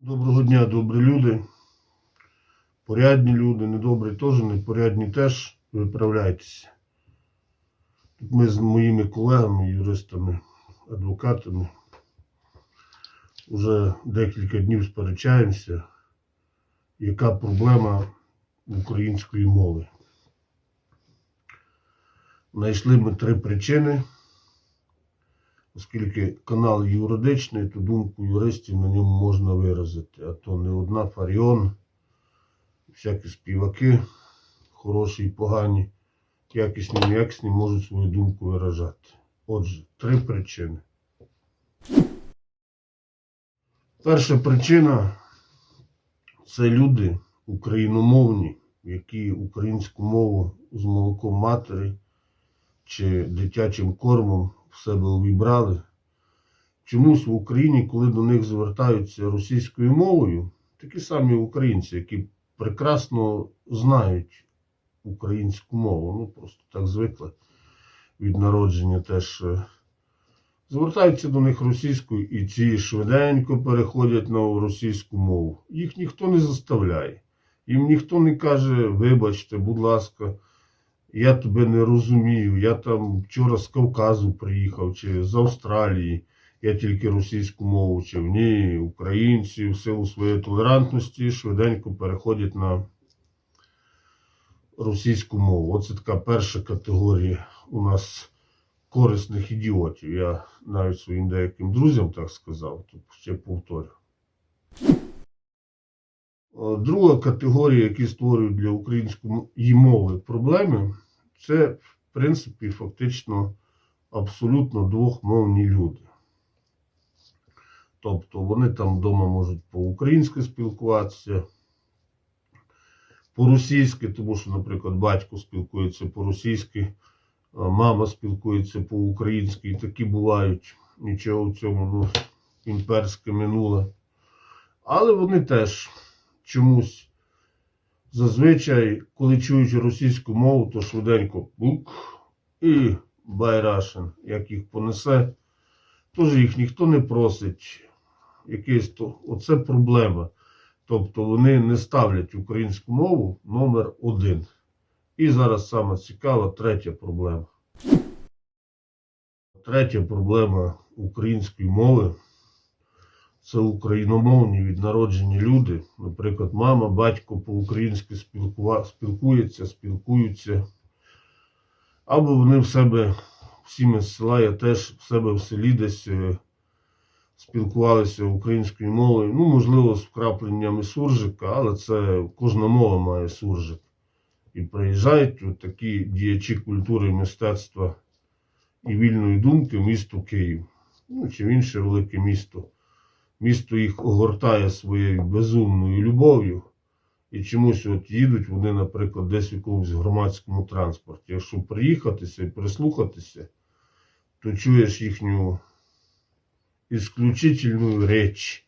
Доброго дня, добрі люди. Порядні люди, недобрі теж, непорядні теж. Виправляйтеся. Ми з моїми колегами, юристами, адвокатами вже декілька днів сперечаємося, яка проблема української мови. Знайшли ми три причини. Оскільки канал юридичний, то думку юристів на ньому можна виразити. А то не одна Фаріон, всякі співаки, хороші і погані, якісні, неякісні, можуть свою думку виражати. Отже, три причини. Перша причина це люди україномовні, які українську мову з молоком матері чи дитячим кормом себе увібрали. Чомусь в Україні, коли до них звертаються російською мовою, такі самі українці, які прекрасно знають українську мову, ну просто так звикли від народження теж е, звертаються до них російською, і ці швиденько переходять на російську мову. Їх ніхто не заставляє. Їм ніхто не каже, вибачте, будь ласка, я тебе не розумію. Я там вчора з Кавказу приїхав чи з Австралії. Я тільки російську мову вчив. Ні, українці в силу своєї толерантності швиденько переходять на російську мову. Оце така перша категорія у нас корисних ідіотів. Я навіть своїм деяким друзям так сказав, тут ще повторю. Друга категорія, які створюють для української мови проблеми, це, в принципі, фактично абсолютно двохмовні люди. Тобто вони там вдома можуть по-українськи спілкуватися, по-російськи, тому що, наприклад, батько спілкується по-російськи, мама спілкується по-українськи, і такі бувають. Нічого в цьому ну, імперське минуле. Але вони теж чомусь зазвичай, коли чують російську мову, то швиденько бук і байрашин, як їх понесе. Тож їх ніхто не просить. Якийсь то, оце проблема. Тобто вони не ставлять українську мову номер один. І зараз саме цікава третя проблема. Третя проблема української мови це україномовні від народження люди. Наприклад, мама, батько по-українськи спілкується, спілкуються. Або вони в себе, всі ми з села, я теж в себе в селі десь е, спілкувалися українською мовою. Ну, можливо, з вкрапленнями суржика, але це кожна мова має суржик. І приїжджають от такі діячі культури, мистецтва і вільної думки в місто Київ. Ну, чи в інше велике місто. Місто їх огортає своєю безумною любов'ю. І чомусь от їдуть вони, наприклад, десь в якомусь громадському транспорті. Якщо приїхатися і прислухатися, то чуєш їхню ісключительну реч.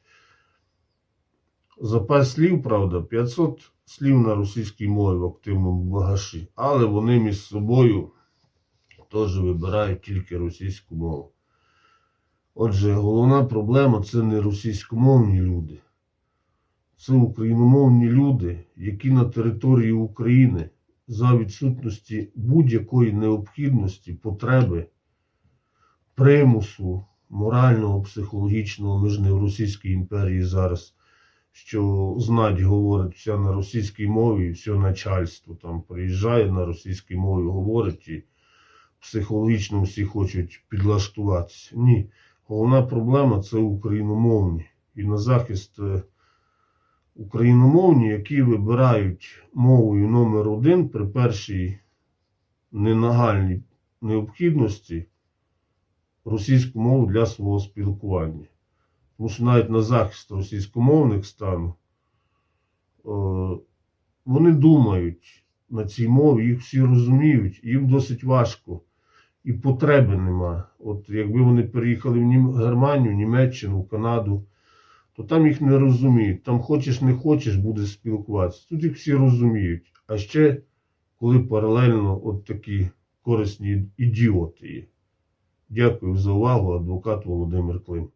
Запас слів, правда, 500 слів на російській мові в активному багажі, але вони між собою теж вибирають тільки російську мову. Отже, головна проблема це не російськомовні люди. Це україномовні люди, які на території України за відсутності будь-якої необхідності, потреби, примусу, морального, психологічного, ми ж не в Російській імперії зараз, що знать говорить вся на російській мові, і все начальство там приїжджає на російській мові, говорить і психологічно всі хочуть підлаштуватися. Ні. Головна проблема це україномовні. І на захист е, україномовні, які вибирають мовою номер один при першій ненагальній необхідності російську мову для свого спілкування. Тому що навіть на захист російськомовних стану е, вони думають на цій мові, їх всі розуміють, їм досить важко і потреби нема. От якби вони переїхали в Германію, Німеччину, Канаду, то там їх не розуміють. Там хочеш не хочеш, будеш спілкуватися. Тут їх всі розуміють. А ще коли паралельно от такі корисні ідіоти є. Дякую за увагу, адвокат Володимир Клим.